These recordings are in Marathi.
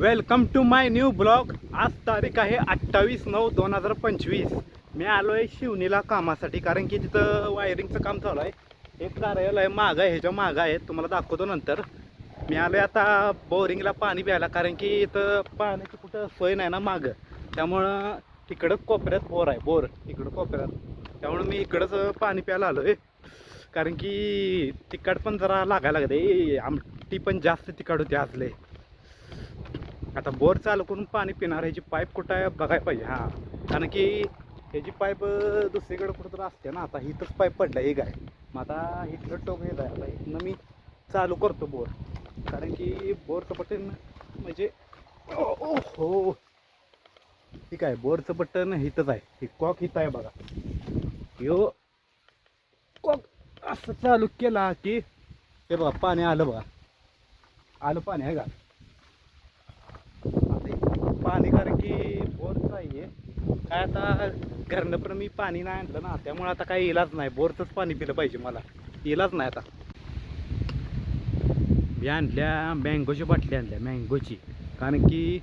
Welcome to my new blog. आज तारीख आहे अठ्ठावीस नऊ दोन हजार पंचवीस. मी आलो आहे शिवणीला कामासाठी कारण की तिथं वायरिंगचं काम चालू आहे. एक कार्यालय मागं आहे ह्याच्या मागं आहे. तुम्हाला दाखवतो नंतर. मी आलो आहे आता बोरिंगला पाणी प्यायला कारण की इथं पाण्याची कुठं सोय नाही ना मागं. त्यामुळं तिकडं कोपऱ्यात बोर आहे बोर. इकडं कोपऱ्यात. त्यामुळं मी इकडंच पाणी प्यायला आलो आहे कारण की तिखट पण जरा लागायला लागते आमटी पण जास्त तिखट होती आजले आता बोर चालू करून पाणी पिणार ह्याची पाईप कुठं आहे बघायला पाहिजे. हां. कारण की ह्याची पाईप दुसरीकडे कुठं तर असते ना आता इथंच पाईप पडला एक आहे मग आता इथलं टोक येत आहे आता इथनं मी चालू करतो बोर. कारण की म्हणजे, हो. बोरचं बटन म्हणजे ओ हो. ठीक आहे बोरचं बटन इथंच आहे. हे कॉक इथं आहे बघा. यो. कॉक असं चालू केला की हे बघा पाणी आलं बघा. आलं पाणी आहे का? पाणी कारण की बोरच आहे काय आता घरनं पण मी पाणी नाही आणलं ना त्यामुळे आता काही इलाज नाही. बोरचंच पाणी पिलं पाहिजे मला. इलाज नाही आता. मी आणल्या मँगोची बाटली आणल्या मँगोची कारण की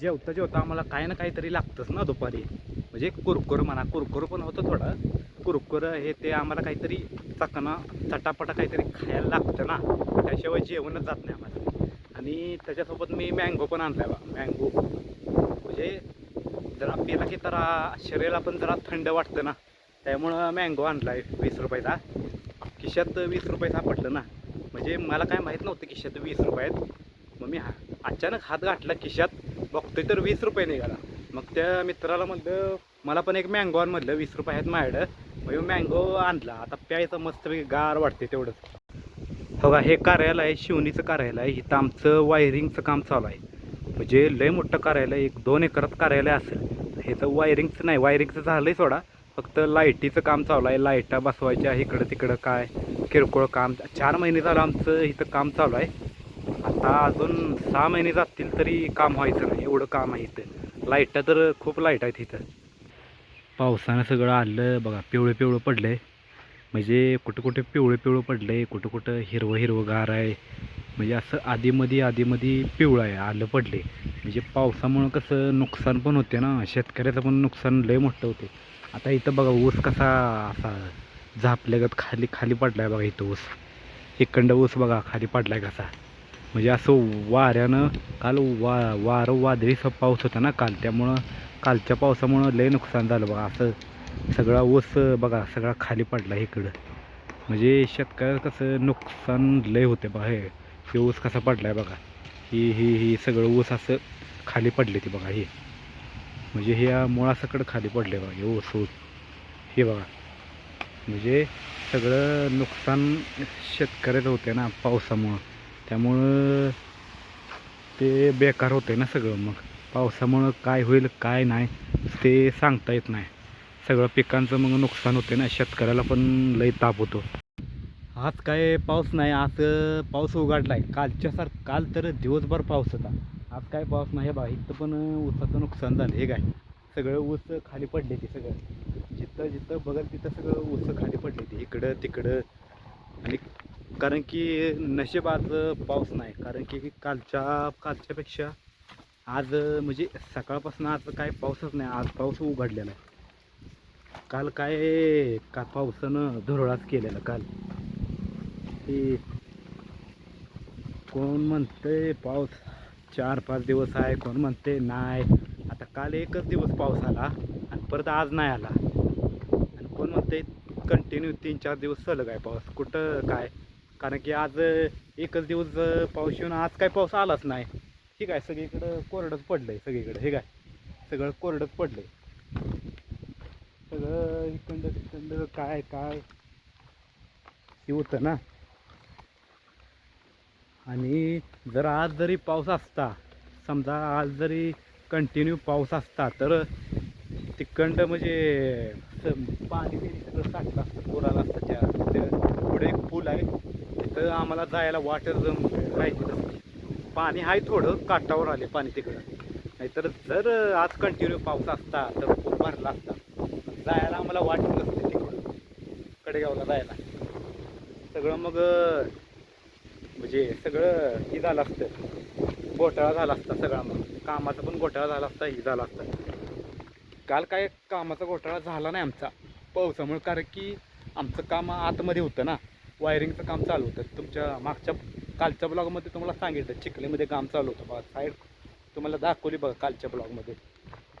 जेवता जेवता आम्हाला काही ना काहीतरी लागतंच ना दुपारी. म्हणजे कुरकुर म्हणा कुरकुर पण होतं थोडं. कुरकुर हे ते आम्हाला काहीतरी चकणं चटापटा काहीतरी खायला लागतं ना. त्याशिवाय जेवणच जात नाही आम्हाला. आणि त्याच्यासोबत मी मँगो पण आणलाय बा. मँगो म्हणजे जरा पिला की जरा शरीराला पण जरा थंड वाटतं ना. त्यामुळं मँगो आणलाय वीस रुपयाचा. खिशात वीस रुपये सापडलं ना. म्हणजे मला काय माहीत नव्हतं खिशात वीस रुपये आहेत. मग मी हा अचानक हात घातला खिशात. बघतोय तर वीस रुपये निघाला. मग त्या मित्राला म्हणलं मला पण एक मँगो आण वीस रुपये आहेत माझ्याकडं. मग मँगो आणला. आता प्यायचं मस्त गार वाटते तेवढंच. हो का हे कार्यालय आहे शिवणीचं कार्यालय आहे. इथं आमचं वायरिंगचं काम चालू आहे. म्हणजे लय मोठं कार्यालय एक दोन एकरात कार्यालय असेल. ह्याचं वायरिंगचं नाही. वायरिंगचं झालं आहे सोडा. फक्त लाईटीचं काम चालू आहे. लाईटा बसवायच्या इकडं तिकडं काय किरकोळ काम. चार महिने झालं आमचं इथं काम चालू आहे. आता अजून सहा महिने जातील तरी काम व्हायचं नाही. एवढं काम आहे इथं. लाईटा तर खूप लाइट आहेत इथं. पावसानं सगळं आलं. बघा पिवळं पिवळं पडलं आहे म्हणजे कुठं कुठं पिवळं पिवळं पडलं आहे कुठं कुठं हिरवं हिरवं गार आहे. म्हणजे असं आधीमध्ये आधीमध्ये पिवळं आहे आलं पडले म्हणजे पावसामुळं कसं नुकसान पण होते ना शेतकऱ्याचं पण नुकसान लय मोठं होते. आता इथं बघा ऊस कसा असा झापल्यागत खाली खाली पडला आहे बघा इथं ऊस. इकडं ऊस बघा खाली पडला आहे कसा. म्हणजे असं वाऱ्यानं काल वा वारं वादळीचा पाऊस होता ना काल. त्यामुळं कालच्या पावसामुळं लय नुकसान झालं बघा. असं सगळा ऊस बघा सगळा खाली पडला इकडं. म्हणजे शेतकऱ्याला कसं नुकसान लय होते बघा हे. हे ऊस कसा पडलाय बघा. ही ही ही सगळं ऊस असं खाली पडले ते बघा हे. म्हणजे हे मुळासकडं खाली पडले बघा हे ऊस ऊस. हे बघा. म्हणजे सगळं नुकसान शेतकऱ्याचं होते ना पावसामुळं. त्यामुळं ते बेकार होते ना सगळं मग. पावसामुळं काय होईल काय नाही ते सांगता येत नाही. सगळं पिकांचं मग नुकसान होते ना शेतकऱ्याला पण लई ताप होतो. आज काय पाऊस नाही आज पाऊस उघडला आहे कालच्या सार काल तर दिवसभर पाऊस होता. आज काय पाऊस नाही बा इथं पण ऊसाचं नुकसान झालं हे काय? सगळं ऊस खाली पडले ते सगळं. जिथं जिथं बघत तिथं सगळं ऊस खाली पडले ते. इकडं तिकडं. आणि कारण की नशेब आज पाऊस नाही. कारण की कालच्या कालच्यापेक्षा आज म्हणजे सकाळपासून आज काय पाऊसच नाही. आज पाऊस उघडलेला आहे. काल काय का पावसानं धुरळाच केलेला काल. ते कोण म्हणते पाऊस चार पाच दिवस आहे कोण म्हणते नाही. आता काल एकच दिवस पाऊस आला आणि परत आज नाही आला. आणि कोण म्हणते कंटिन्यू तीन चार दिवस सलग आहे पाऊस. कुठं काय? कारण की आज एकच दिवस पाऊस येऊन आज काय पाऊस आलाच नाही. ठीक आहे सगळीकडं कोरडंच पडलं आहे सगळीकडं. हे काय? सगळं कोरडंच पडलं आहे सगळं इकडं तिकडं काय काय? हे होतं ना. आणि जर आज जरी पाऊस असता समजा आज जरी कंटिन्यू पाऊस असता तर तिकडं म्हणजे पाणी बिणी सगळं साठलं असतं पुराला असतं त्या तिथं. पुढे एक पूल आहे तिथं आम्हाला जायला वाटर राहायची तसं. पाणी आहे थोडं काठावर आले पाणी तिकडं. नाहीतर जर आज कंटिन्यू पाऊस असता तर पूल भरला असता. जायला आम्हाला वाट नसते तिकडून. कडेगावला जायला. सगळं मग म्हणजे सगळं हे झालं असतं. घोटाळा झाला असता सगळा मग. कामाचा पण घोटाळा झाला असता हे झाला असता. काल काय कामाचा घोटाळा झाला नाही आमचा. पावसामुळे कारण की आमचं काम आतमध्ये होतं ना. वायरिंगचं काम चालू होतं. तुमच्या मागच्या कालच्या ब्लॉगमध्ये तुम्हाला सांगितलं चिखलीमध्ये काम चालू होतं बघा. साईड तुम्हाला दाखवली बघा कालच्या ब्लॉगमध्ये.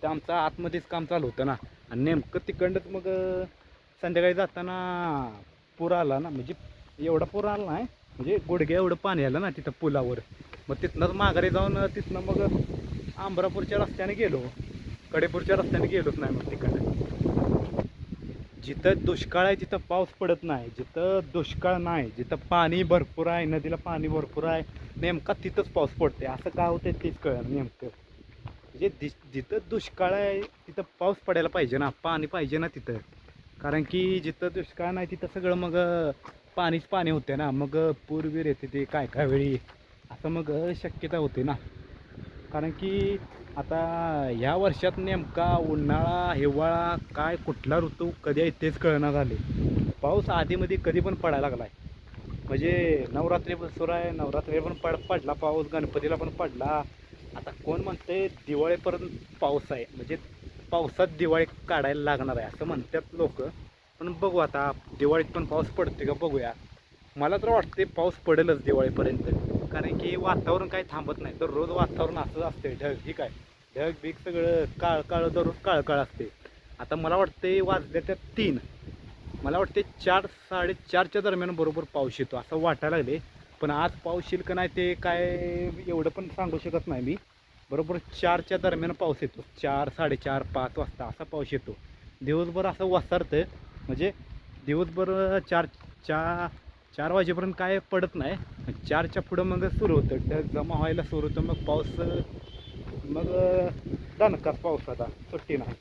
तर आमचं आतमध्येच काम चालू होतं ना. आणि नेमकं तिकडंच मग संध्याकाळी जाताना पूर आला ना म्हणजे एवढा पूर आला नाही म्हणजे गुडघ्या एवढं पाणी आलं ना तिथं पुलावर. मग तिथनंच माघारी जाऊन तिथनं मग आंबरापूरच्या रस्त्याने गेलो. कडेपूरच्या रस्त्याने गेलोच नाही मग तिकडे. जिथं दुष्काळ आहे तिथं पाऊस पडत नाही. जिथं दुष्काळ नाही जिथं पाणी भरपूर आहे नदीला पाणी भरपूर आहे नेमका तिथंच पाऊस पडते असं का होतं तेच कळलं नेमकं. म्हणजे दि जिथं दुष्काळ आहे तिथं पाऊस पडायला पाहिजे ना पाणी पाहिजे ना तिथं. कारण की जिथं दुष्काळ नाही तिथं सगळं मग पाणीच पाणी होते ना. मग पूरवीर येते ते काय काय वेळी? असं मग शक्यता होते ना. कारण की आता ह्या वर्षात नेमका उन्हाळा हिवाळा काय कुठला ऋतू कधी आहे तेच कळना झाले. पाऊस आधीमध्ये कधी पण पडायला लागला आहे म्हणजे नवरात्री पण सुरू आहे नवरात्री पण पड पडला पाऊस गणपतीला पण पडला. आता कोण म्हणते दिवाळीपर्यंत पाऊस आहे? म्हणजे पावसात दिवाळी काढायला लागणार आहे असं म्हणतात लोक. पण बघू आता दिवाळीत पण पाऊस पडते का बघूया. मला तर वाटते पाऊस पडेलच दिवाळीपर्यंत. कारण की वातावरण काही थांबत नाही. तर रोज वातावरण असंच असते ढग ठीक आहे ढग बीग सगळं काळ काळ दररोज काळ काळ असते आता मला वाटते वाजल्या त्या तीन. मला वाटते चार साडेचारच्या दरम्यान बरोबर पाऊस येतो असं वाटायला लागले पण आज पाऊस येईल का नाही ते काय एवढं पण सांगू शकत नाही मी. बरोबर चारच्या दरम्यान पाऊस येतो. चार साडेचार पाच वाजता असा पाऊस येतो. दिवसभर असं वसारतं म्हणजे दिवसभर चार चा चार वाजेपर्यंत काय पडत नाही. चारच्या पुढं मग सुरू होतं. ढग जमा व्हायला सुरू होतं मग पाऊस मग दणकाच पावसाचा सुट्टी नाही.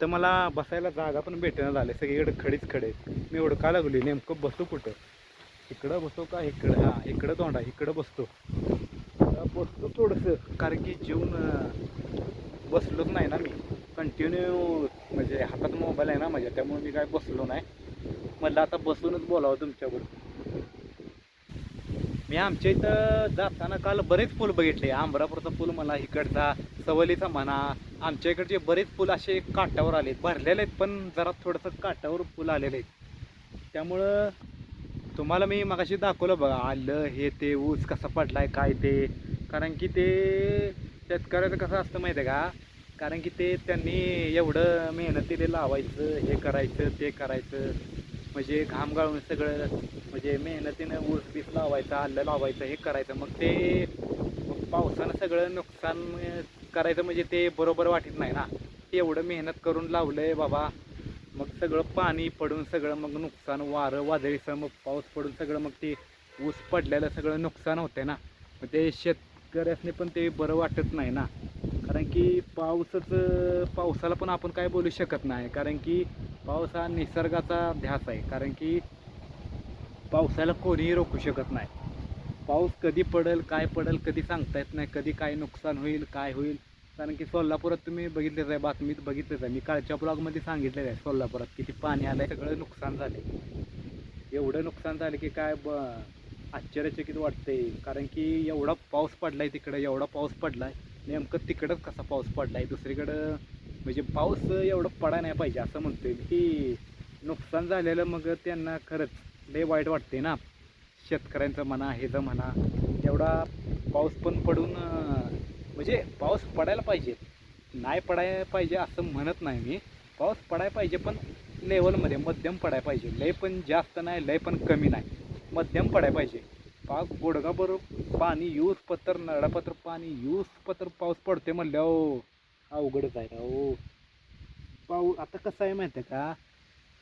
तर मला बसायला जागा पण भेटेना झाले. सगळीकडे खडीच खडे मी एवढं का लागली नेमकं बसू कुठं? इकडं बसतो का इकडं? हा इकडं तोंडा इकडं बसतो. बसतो थोडंसं कारण की जेवण बसलोच नाही ना मी. कंटिन्यू म्हणजे हातात मोबाईल आहे ना माझ्या त्यामुळे मी काय बसलो नाही. मला आता बसूनच बोलावं तुमच्याबरोबर. मी आमच्या इथं जाताना काल बरेच पूल बघितले. आंबरापूरचा पूल मला इकडचा सवलीचा म्हणा आमच्या इकडचे बरेच पूल असे काठावर आले भरलेले आहेत पण जरा थोडंसं काठावर पूल आलेले आहेत. त्यामुळं तुम्हाला मी मगाशी दाखवलं बघा आलं हे ते ऊस कसा पडलाय काय ते. कारण की ते शेतकऱ्याचं कसं असतं माहिती आहे का? कारण की ते त्यांनी एवढं मेहनतीने लावायचं हे करायचं ते करायचं. म्हणजे घाम गाळून सगळं म्हणजे मेहनतीनं ऊस बीस लावायचं आलं लावायचं हे करायचं. मग ते पावसानं सगळं नुकसान करायचं म्हणजे ते बरोबर वाटत नाही ना. ते एवढं मेहनत करून लावलं आहे बाबा. मग सगळं पाणी पडून सगळं मग नुकसान वारं वादळीचं मग पाऊस पडून सगळं मग ते ऊस पडलेलं सगळं नुकसान होतंय ना. मग ते शेतकऱ्यासनी पण ते बरं वाटत नाही ना. कारण की पाऊसच पावसाला पण आपण काय बोलू शकत नाही. कारण की पाऊस हा निसर्गाचा ध्यास आहे. कारण की पावसाला कोणीही रोखू शकत नाही. पाऊस कधी पडेल काय पडेल कधी सांगता येत नाही. कधी काय नुकसान होईल काय होईल. कारण की सोलापुरात तुम्ही बघितलेच आहे बातमीत बघितलेच आहे. मी कालच्या ब्लॉगमध्ये सांगितलेलं आहे सोलापुरात किती पाणी आलं आहे सगळं नुकसान झाले एवढं नुकसान झालं की काय ब आश्चर्यचकित वाटते कारण की एवढा पाऊस पडलाय तिकडं एवढा पाऊस पडलाय नेमकं तिकडंच कसा पाऊस पडलाय? दुसरीकडं म्हणजे पाऊस एवढं पडा नाही पाहिजे असं म्हणतोय. की नुकसान झालेलं मग त्यांना खरंच लय वाईट वाटते ना. शेतकऱ्यांचं म्हणा हेचं म्हणा एवढा पाऊस पण पडून म्हणजे पाऊस पडायला पाहिजे. नाही पडायला पाहिजे असं म्हणत नाही मी. पाऊस पडायला पाहिजे पण लेवलमध्ये मध्यम पडायला पाहिजे. लय पण जास्त नाही लय पण कमी नाही. मध्यम पडायला पाहिजे. पाऊस गोडगाबरोबर पाणी यूज पत्र नळापत्र पाणी यूज पत्र पाऊस पडते म्हणल्यावर अवघडच आहे राव हो. पाऊ आता कसं आहे माहिती आहे का?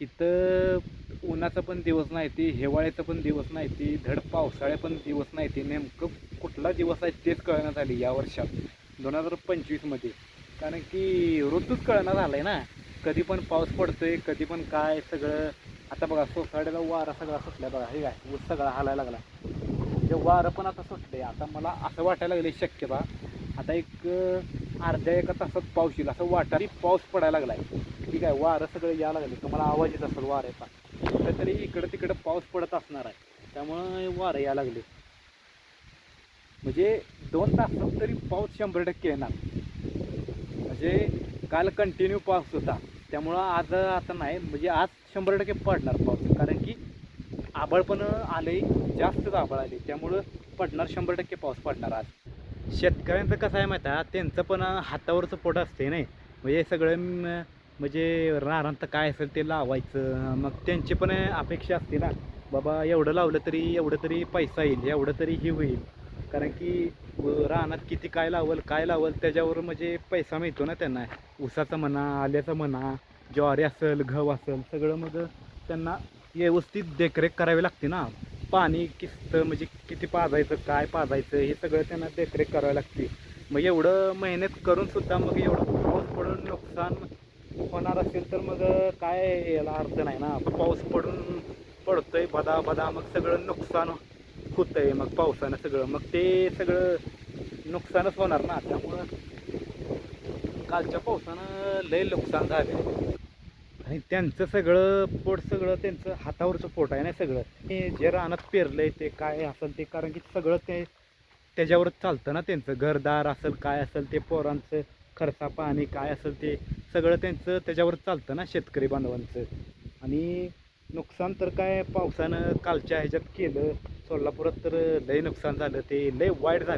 इथं उन्हाचा पण दिवस नाही ते हिवाळ्याचा पण दिवस नाही ते धड पावसाळ्या पण दिवस नाही ते नेमकं कुठला दिवस आहे तेच कळण्यात आली या वर्षात दोन हजार पंचवीसमध्ये कारण की ऋतूच कळणार झाला आहे ना कधी पण पाऊस पडतो आहे कधी पण काय सगळं आता बघा सोसायटीला वारा सगळा सुटला बघा हे काय ऊस सगळा हालायला लागला. ते वारं पण आता सुटलं आहे आता मला असं वाटायला लागले शक्यता. आता एक अर्ध्या एका तासात पाऊस येईल. असं वाटारी पाऊस पडायला लागलाय. ठीक आहे वारं सगळं यायला लागले. तुम्हाला आवाज येत असेल वाऱ्याचा कुठेतरी इकडं तिकडं पाऊस पडत असणार आहे. त्यामुळं वारं यायला लागले. म्हणजे दोन तासात तरी पाऊस शंभर टक्के येणार. म्हणजे काल कंटिन्यू पाऊस होता. त्यामुळं आज आता नाही. म्हणजे आज शंभर टक्के पडणार पाऊस. कारण की आबळ पण आले जास्तच आबळ आले त्यामुळं पडणार शंभर टक्के पाऊस पडणार आज. शेतकऱ्यांचं कसं आहे माहिती आहे? त्यांचं पण हातावरचं पोट असते नाही. म्हणजे सगळं म्हणजे रानात काय असेल ते लावायचं. मग त्यांची पण अपेक्षा असते ना. बाबा एवढं लावलं तरी एवढं तरी पैसा येईल एवढं तरी हे होईल. कारण की रानात किती काय लावल काय लावल त्याच्यावर म्हणजे पैसा मिळतो ना त्यांना. ऊसाचं म्हणा आल्याचं म्हणा ज्वारी असेल गहू असेल सगळं मग त्यांना व्यवस्थित देखरेख करावी लागते ना. पाणी किस्त म्हणजे किती पाजायचं काय पाजायचं हे सगळं त्यांना देखरेख करावी लागते. मग एवढं मेहनत करून सुद्धा मग एवढं पाऊस पडून नुकसान होणार असेल तर मग काय याला अर्थ नाही ना. पाऊस पडून पडतोय बदा बदा मग सगळं नुकसान होतंय मग पावसानं सगळं. मग ते सगळं नुकसानच होणार ना. त्यामुळं कालच्या पावसानं लय नुकसान झाले आणि त्यांचं सगळं पोट सगळं त्यांचं हातावरचं पोट आहे ना सगळं. हे जे रानात पेरलंय ते काय असेल ते कारण की सगळं ते त्याच्यावरच चालतं ना त्यांचं. घरदार असेल काय असेल ते पोरांचं खर्चा पाणी काय असेल ते सगळं त्यांचं त्याच्यावर चालतं ना शेतकरी बांधवांचं. आणि नुकसान तर काय पावसानं कालच्या ह्याच्यात केलं. सोलापुरात तर लय नुकसान झालं. ते लय वाईट झालं.